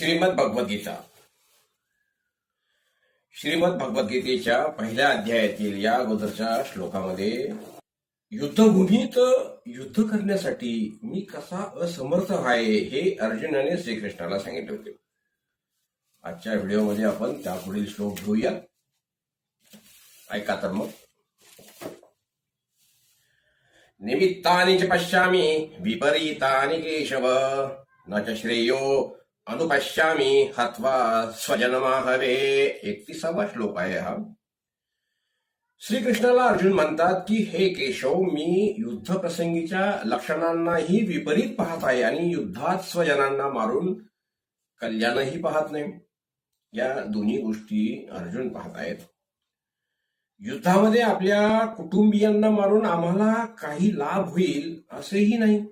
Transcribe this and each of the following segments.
श्रीमद भगवद्गीता श्रीमद भगवद्गीतेच्या पहिल्या अध्यायातील या अगोदरच्या श्लोकामध्ये युद्धभूमीत युद्ध करण्यासाठी मी कसा असमर्थ आहे हे अर्जुनाने श्रीकृष्णाला सांगितले होते. आजच्या व्हिडिओमध्ये आपण त्यापुढील श्लोक घेऊया. ऐका तर मग. निमित्तानि च पश्यामी विपरीतानि केशव न च श्रेयो अनुपश्यामी हत्वा स्वजनमाहवे एकतीसावा श्लोक आहे हा. श्रीकृष्णाला अर्जुन म्हणतात की हे केशव मी युद्ध प्रसंगीच्या लक्षणांनाही विपरीत पाहत आहे आणि युद्धात स्वजनांना मारून कल्याणही पाहत नाही. या दोन्ही गोष्टी अर्जुन पाहत आहेत. युद्धामध्ये आपल्या कुटुंबियांना मारून आम्हाला काही लाभ होईल असेही नाही.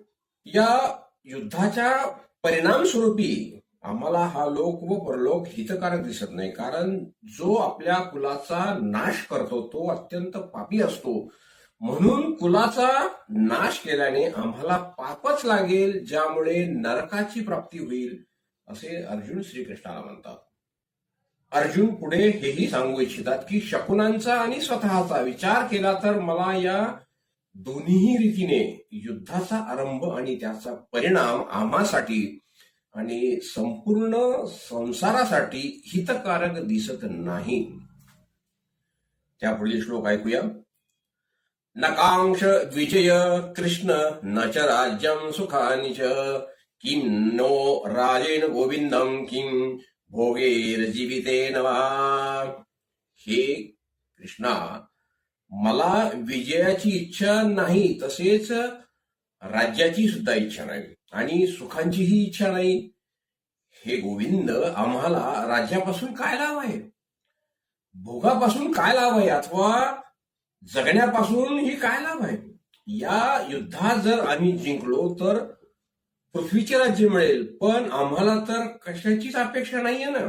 या युद्धाच्या परिणामस्वरूपी आम्हाला हा लोक व परलोक हितकारक दिसत नाही. कारण जो आपल्या कुलाचा नाश करतो तो अत्यंत पापी असतो. म्हणून कुलाचा नाश केल्याने आम्हाला पापच लागेल ज्यामुळे नरकाची प्राप्ती होईल असे अर्जुन श्रीकृष्णाला म्हणतात. अर्जुन पुढे हेही सांगू इच्छितात की शकुनांचा आणि स्वतःचा विचार केला तर मला या दोन्ही रीतीने युद्धाचा आरंभ आणि त्याचा परिणाम आम्हासाठी आणि संपूर्ण संसारासाठी हितकारक दिसत नाही. त्यापुढील श्लोक ऐकूया. नकांक्ष द्विजय कृष्ण न च राज्यम सुखानि च किं नो राजेन गोविंदम किं भोगेर जीवितेन वा. हे कृष्णा मला विजयाची इच्छा नाही तसेच राज्याची सुद्धा इच्छा नाही आणि सुखांचीही इच्छा नाही. हे गोविंद आम्हाला राज्यापासून काय लाभ आहे? भोगापासून काय लाभ आहे अथवा जगण्यापासून ही काय लाभ आहे? या युद्धात जर आम्ही जिंकलो तर पृथ्वीचे राज्य मिळेल पण आम्हाला तर कशाचीच अपेक्षा नाहीये ना.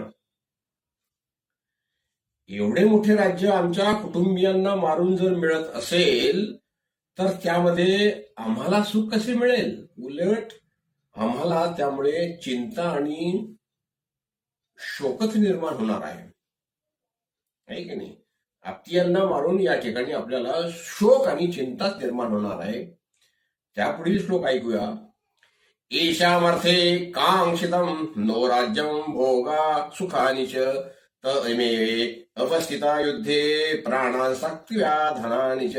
एवढे मोठे राज्य आमच्या कुटुंबियांना मारून जर मिळत असेल तर त्यामध्ये आम्हाला सुख कसे मिळेल? उलट आम्हाला त्यामुळे चिंता आणि शोकच निर्माण होणार आहे. की नाही? आत्मीयांना मारून या ठिकाणी आपल्याला शोक आणि चिंताच निर्माण होणार आहे. त्यापुढील श्लोक ऐकूया. ईशामर्थे कांक्षितम नो राज्यम भोगा सुखानि च तमे अवस्थिता युद्धे प्राणासक्त्या धनानि च.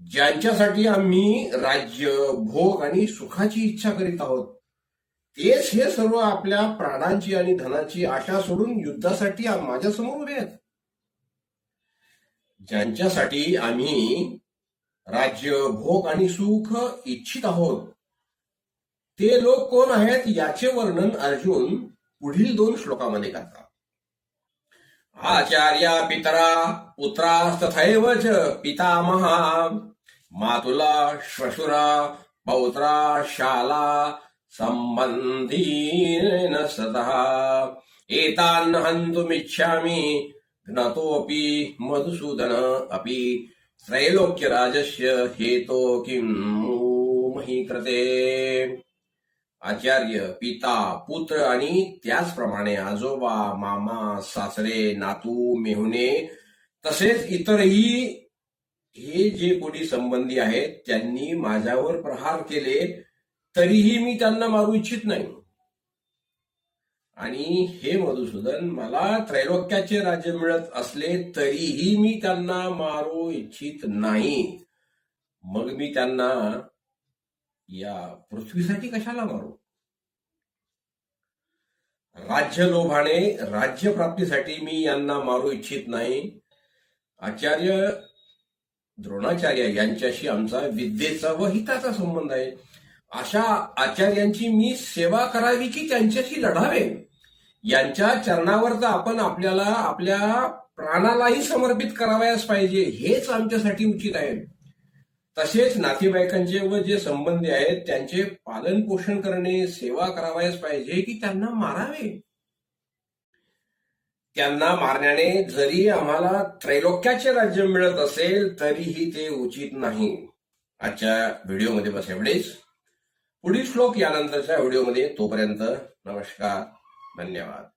ज्यांच्यासाठी आम्ही राज्य भोग आणि सुखाची इच्छा करीत आहोत तेच हे सर्व आपल्या प्राणांची आणि धनाची आशा सोडून युद्धासाठी माझ्यासमोर उभे आहेत. ज्यांच्यासाठी आम्ही राज्य भोग आणि सुख इच्छित आहोत ते लोक कोण आहेत याचे वर्णन अर्जुन पुढील दोन श्लोकामध्ये करतात. आचार्या पितरा पुत्रास्तथैव च पितामहा। मातुला श्वशुरा पौत्रा शाला संबंधीन सतः एतान् हन्तुमिच्छामि ज्ञतोऽपि मधुसूदन अपि। त्रैलोक्यराजस्य हेतो किं मही कृते आचार्य पिता पुत्र आणि त्याचप्रमाणे आजोबा मामा सासरे नातू मेहुणे तसेच इतरही हे जे कोणी संबंधी आहेत त्यांनी माझ्यावर प्रहार केले तरीही मी त्यांना मारू इच्छित नाही. आणि हे मधुसूदन मला त्रैलोक्याचे राज्य मिळत असले तरीही मी त्यांना मारू इच्छित नाही. मग मी त्यांना या पृथ्वीसाठी कशाला मारू राज्य लोभाने राज्य प्राप्तीसाठी मी यांना मारू इच्छित नाही. आचार्य द्रोणाचार्य यांच्याशी आमचा विद्येचा व हिताचा संबंध आहे. अशा आचार्यांची मी सेवा करावी की त्यांच्याशी लढावे? यांच्या चरणावर तर आपण आपल्याला आपल्या प्राणालाही समर्पित करावयास पाहिजे. हेच आमच्यासाठी उचित आहे. तसेच नातेवाईकांचे व जे संबंधी आहेत त्यांचे पालन पोषण करणे सेवा करावयास पाहिजे की त्यांना मारावे. त्यांना मारण्याने जरी आम्हाला त्रैलोक्याचे राज्य मिळत असेल तरीही ते उचित नाही. आजच्या व्हिडिओमध्ये बस एवढेच. पुढील श्लोक यानंतरच्या व्हिडिओमध्ये तोपर्यंत नमस्कार धन्यवाद.